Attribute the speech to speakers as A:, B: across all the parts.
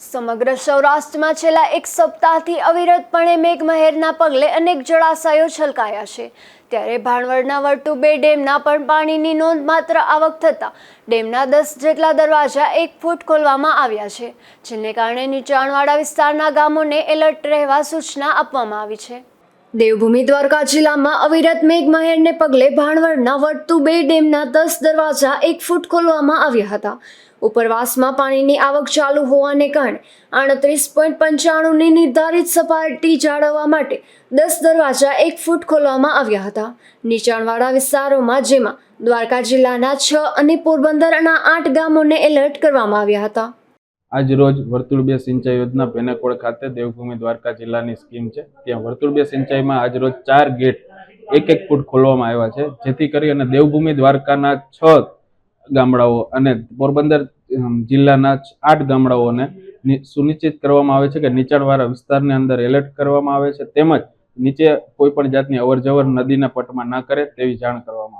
A: સમગ્ર સૌરાષ્ટ્રમાં છેલ્લા એક સપ્તાહથી અવિરતપણે મેઘમહેરના પગલે અનેક જળાશયો છલકાયા છે. ત્યારે ભાણવડના વર્તુબે ડેમના પણ પાણીની નોંધ માત્ર આવક થતાં ડેમના દસ જેટલા દરવાજા એક ફૂટ ખોલવામાં આવ્યા છે, જેને કારણે નીચાણવાળા વિસ્તારના ગામોને એલર્ટ રહેવા સૂચના આપવામાં આવી છે. દેવભૂમિ દ્વારકા જિલ્લામાં અવિરત મેઘમહેરને પગલે ભાણવડના વર્તુ બે ડેમના દસ દરવાજા એક ફૂટ ખોલવામાં આવ્યા હતા. ઉપરવાસમાં પાણીની આવક ચાલુ હોવાને કારણે આડત્રીસ પોઈન્ટ પંચાણુંની નિર્ધારિત સપાટી જાળવવા માટે દસ દરવાજા એક ફૂટ ખોલવામાં આવ્યા હતા. નીચાણવાળા વિસ્તારોમાં, જેમાં દ્વારકા જિલ્લાના છ અને પોરબંદરના આઠ ગામોને એલર્ટ કરવામાં આવ્યા હતા.
B: આજ રોજ વર્તુળ બે સિંચાઈ યોજના પેનાકોડ ખાતે દેવભૂમિ દ્વારકા જિલ્લાની સ્કીમ છે. ત્યાં વર્તુળ બે સિંચાઈમાં આજ રોજ ચાર ગેટ એક એક ફૂટ ખોલવામાં આવ્યા છે. જેથી કરી અને દેવભૂમિ દ્વારકાના છ ગામડાઓ અને પોરબંદર જિલ્લાના આઠ ગામડાઓને સુનિશ્ચિત કરવામાં આવે છે કે નીચાણવાળા વિસ્તારની અંદર એલર્ટ કરવામાં આવે છે. તેમજ નીચે કોઈ પણ જાતની અવરજવર નદીના પટમાં ના કરે તેવી જાણ કરવામાં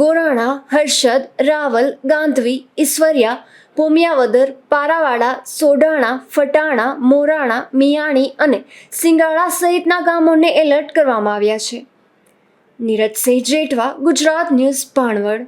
A: ગોરાણા, હર્ષદ, રાવલ, ગાંધવી, ઈશ્વરિયા, પોમિયાવદર, પારાવાડા સોડાણા ફટાણા, મોરાણા, મિયાણી અને સિંગાળા સહિતના ગામોને એલર્ટ કરવામાં આવ્યા છે. નીરજસિંહ જેઠવા ગુજરાત ન્યૂઝ, ભાણવડ.